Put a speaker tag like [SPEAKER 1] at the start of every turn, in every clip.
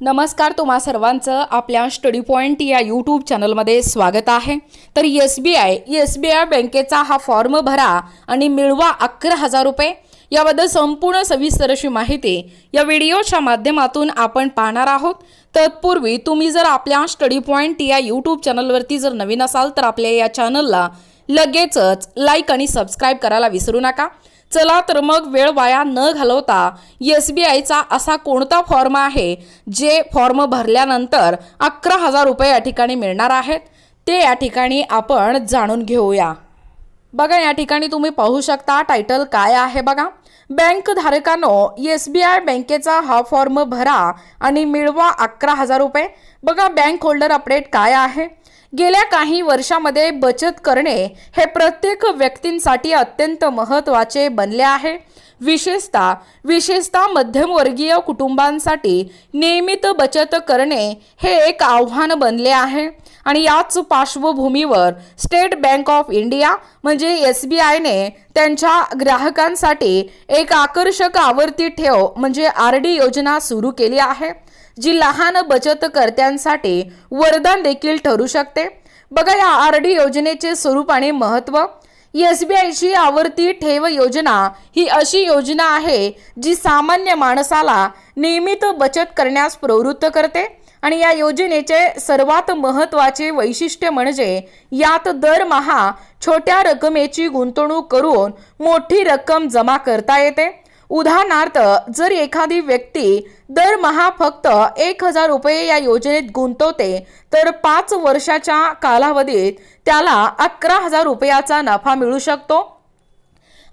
[SPEAKER 1] नमस्कार तुम्हा सर्वांचं आपल्या स्टडी पॉईंट या यूट्यूब चॅनलमध्ये स्वागत आहे. तर S B I S B I बँकेचा हा फॉर्म भरा आणि मिळवा अकरा हजार रुपये. याबद्दल संपूर्ण सविस्तर अशी माहिती या व्हिडिओच्या माध्यमातून आपण पाहणार आहोत. तत्पूर्वी तुम्ही जर आपल्या स्टडी पॉईंट या यूट्यूब चॅनलवरती जर नवीन असाल तर आपल्या या चॅनलला लगेचच लाईक आणि सबस्क्राईब करायला विसरू नका. चला तर मग वेळ वाया न घालवता एस बी आयचा असा कोणता फॉर्म आहे जे फॉर्म भरल्यानंतर अकरा हजार रुपये या ठिकाणी मिळणार आहेत? ते या ठिकाणी आपण जाणून घेऊया. बघा या ठिकाणी तुम्ही पाहू शकता टायटल काय आहे बघा. बँक धारकांनो एस बी आय बँकेचा हा फॉर्म भरा आणि मिळवा अकरा हजार रुपये. बघा बँक होल्डर अपडेट काय आहे? गेल्या काही वर्षामध्ये बचत करणे हे प्रत्येक व्यक्तींसाठी अत्यंत महत्त्वाचे बनले आहे. विशेषतः विशेषतः मध्यमवर्गीय कुटुंबांसाठी नियमित बचत करणे हे एक आव्हान बनले आहे. आणि याच पार्श्वभूमीवर स्टेट बँक ऑफ इंडिया म्हणजे एस बी आयने त्यांच्या ग्राहकांसाठी एक आकर्षक आवर्ती ठेव म्हणजे आर डी योजना सुरू केली आहे. जी लहान बचतकर्त्यांसाठी वरदान देखील ठरू शकते. बघा या आर डी योजनेचे स्वरूप आणि महत्त्व. एस बी आयची आवर्ती ठेव योजना ही अशी योजना आहे जी सामान्य माणसाला नियमित बचत करण्यास प्रवृत्त करते आणि या योजनेचे सर्वात महत्त्वाचे वैशिष्ट्य म्हणजे यात दरमहा छोट्या रकमेची गुंतवणूक करून मोठी रक्कम जमा करता येते. उदाहरणार्थ जर एखादी व्यक्ती दरमहा फक्त एक हजार रुपये या योजनेत गुंतवते तर पाच वर्षाच्या कालावधीत त्याला अकरा हजार रुपयाचा नफा मिळू शकतो?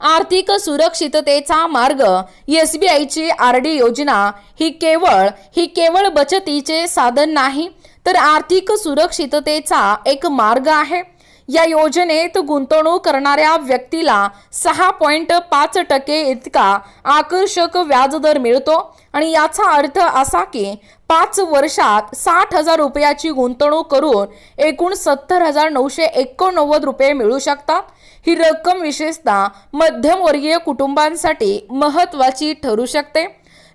[SPEAKER 1] आर्थिक सुरक्षिततेचा मार्ग एस बी आयची आर डी योजना ही केवळ ही केवळ बचतीचे साधन नाही तर आर्थिक सुरक्षिततेचा एक मार्ग आहे. या योजनेत गुंतवणूक करणाऱ्या व्यक्तीला सहा पॉईंट पाच टक्के इतका आकर्षक व्याजदर मिळतो. आणि याचा अर्थ असा की पाच वर्षात साठ हजार रुपयाची गुंतवणूक करून एकूण सत्तर हजार नऊशे एकोणनव्वद रुपये मिळू शकतात. ही रक्कम विशेषतः मध्यमवर्गीय कुटुंबांसाठी महत्त्वाची ठरू शकते.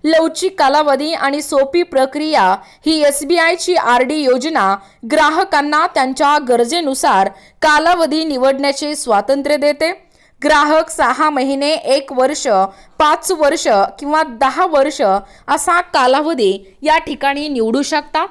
[SPEAKER 1] लवचिक कालावधी आणि सोपी प्रक्रिया ही एस बी आयची आर डी योजना ग्राहकांना त्यांच्या गरजेनुसार कालावधी निवडण्याचे स्वातंत्र्य देते. ग्राहक सहा महिने एक वर्ष पाच वर्ष किंवा दहा वर्ष असा कालावधी या ठिकाणी निवडू शकता.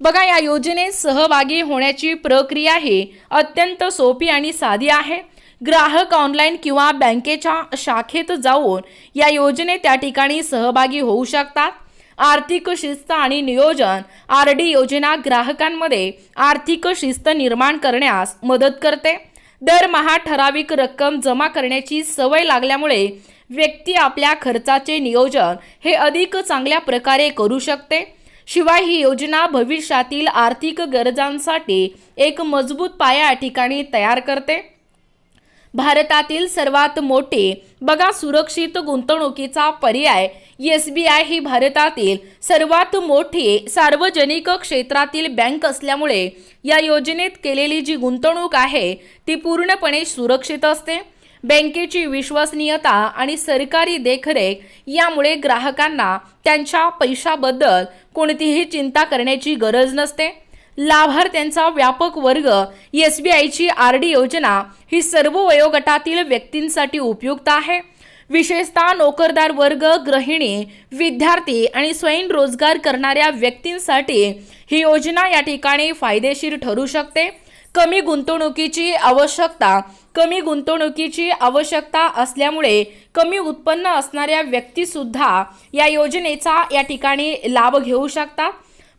[SPEAKER 1] बघा या योजनेत सहभागी होण्याची प्रक्रिया ही अत्यंत सोपी आणि साधी आहे. ग्राहक ऑनलाईन किंवा बँकेच्या शाखेत जाऊन या योजनेत त्या ठिकाणी सहभागी होऊ शकतात. आर्थिक शिस्त आणि नियोजन आर डी योजना ग्राहकांमध्ये आर्थिक शिस्त निर्माण करण्यास मदत करते. दरमहा ठराविक रक्कम जमा करण्याची सवय लागल्यामुळे व्यक्ती आपल्या खर्चाचे नियोजन हे अधिक चांगल्या प्रकारे करू शकते. शिवाय ही योजना भविष्यातील आर्थिक गरजांसाठी एक मजबूत पाया ठिकाणी तयार करते. भारतातील सर्वात मोठे बघा सुरक्षित गुंतवणुकीचा पर्याय एस बी आय ही भारतातील सर्वात मोठी सार्वजनिक क्षेत्रातील बँक असल्यामुळे या योजनेत केलेली जी गुंतवणूक आहे ती पूर्णपणे सुरक्षित असते. बँकेची विश्वसनीयता आणि सरकारी देखरेख यामुळे ग्राहकांना त्यांच्या पैशाबद्दल कोणतीही चिंता करण्याची गरज नसते. लाभार्थ्यांचा व्यापक वर्ग एस बी आयची आर डी योजना ही सर्व वयोगटातील व्यक्तींसाठी उपयुक्त आहे. विशेषतः नोकरदार वर्ग गृहिणी विद्यार्थी आणि स्वयंरोजगार करणाऱ्या व्यक्तींसाठी ही योजना या ठिकाणी फायदेशीर ठरू शकते. कमी गुंतवणुकीची आवश्यकता कमी गुंतवणुकीची आवश्यकता असल्यामुळे कमी उत्पन्न असणाऱ्या व्यक्तीसुद्धा या योजनेचा या ठिकाणी लाभ घेऊ शकतात.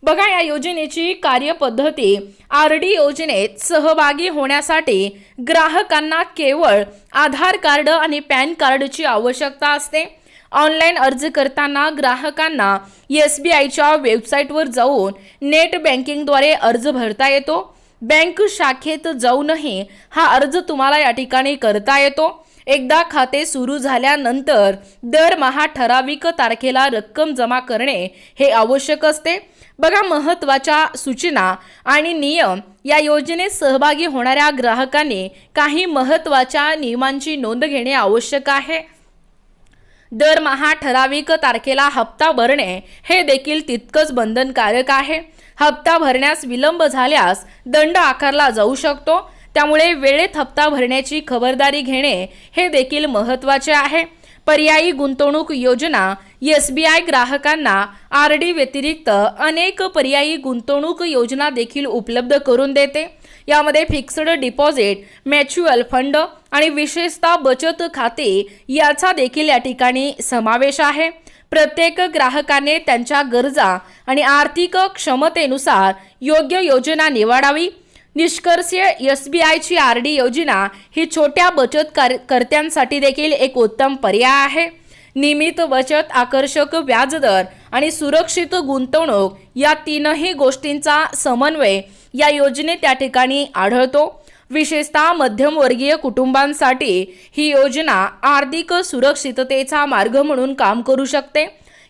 [SPEAKER 1] बघा या योजनेची कार्यपद्धती आर डी योजनेत सहभागी होण्यासाठी ग्राहकांना केवळ आधार कार्ड आणि पॅन कार्डची आवश्यकता असते. ऑनलाईन अर्ज करताना ग्राहकांना एस बी आयच्या वेबसाईटवर जाऊन नेट बँकिंगद्वारे अर्ज भरता येतो. बँक शाखेत जाऊनही हा अर्ज तुम्हाला या ठिकाणी करता येतो. एकदा खाते सुरू झाल्यानंतर दरमहा ठराविक तारखेला रक्कम जमा करणे हे आवश्यक असते. बघा महत्त्वाच्या सूचना आणि नियम. या योजनेत सहभागी होणाऱ्या ग्राहकांनी काही महत्त्वाच्या नियमांची नोंद घेणे आवश्यक आहे. दरमहा ठराविक तारखेला हप्ता भरणे हे देखील तितकंच बंधनकारक आहे. हप्ता भरण्यास विलंब झाल्यास दंड आकारला जाऊ शकतो. त्यामुळे वेळेत हप्ता भरण्याची खबरदारी घेणे हे देखील महत्त्वाचे आहे. पर्यायी गुंतवणूक योजना एस बी आय ग्राहकांना आर डी व्यतिरिक्त अनेक पर्यायी गुंतवणूक योजना देखील उपलब्ध करून देते. यामध्ये फिक्स्ड डिपॉझिट म्युच्युअल फंड आणि विशेषतः बचत खाते याचा देखील या ठिकाणी समावेश आहे. प्रत्येक ग्राहकाने त्यांच्या गरजा आणि आर्थिक क्षमतेनुसार योग्य योजना निवडावी निष्कर्षीय एस बी आयची आर डी योजना ही छोट्या बचत कर कर्त्यांसाठी देखील एक उत्तम पर्याय आहे. नियमित बचत आकर्षक व्याजदर आणि सुरक्षित गुंतवणूक या तीनही गोष्टींचा समन्वय या योजनेत त्या ठिकाणी आढळतो. विशेषतः मध्यमवर्गीय कुटुंबांसाठी ही योजना आर्थिक सुरक्षिततेचा मार्ग म्हणून काम करू शकते.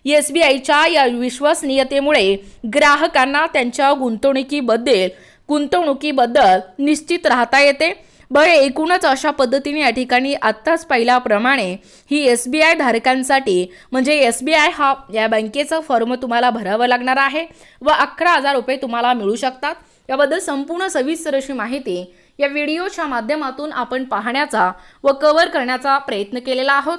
[SPEAKER 1] एस बी आयच्या या विश्वसनीयतेमुळे ग्राहकांना त्यांच्या गुंतवणुकीबद्दल गुंतवणुकीबद्दल निश्चित राहता येते. बरे एकूणच अशा पद्धतीने या ठिकाणी आत्ताच पाहिल्याप्रमाणे ही एस बी आय धारकांसाठी म्हणजे एस बी आय हा या बँकेचा फॉर्म तुम्हाला भरावं लागणार आहे व अकरा हजार रुपये तुम्हाला मिळू शकतात. याबद्दल संपूर्ण सविस्तर अशी माहिती या व्हिडिओच्या माध्यमातून आपण पाहण्याचा व कव्हर करण्याचा प्रयत्न केलेला आहोत.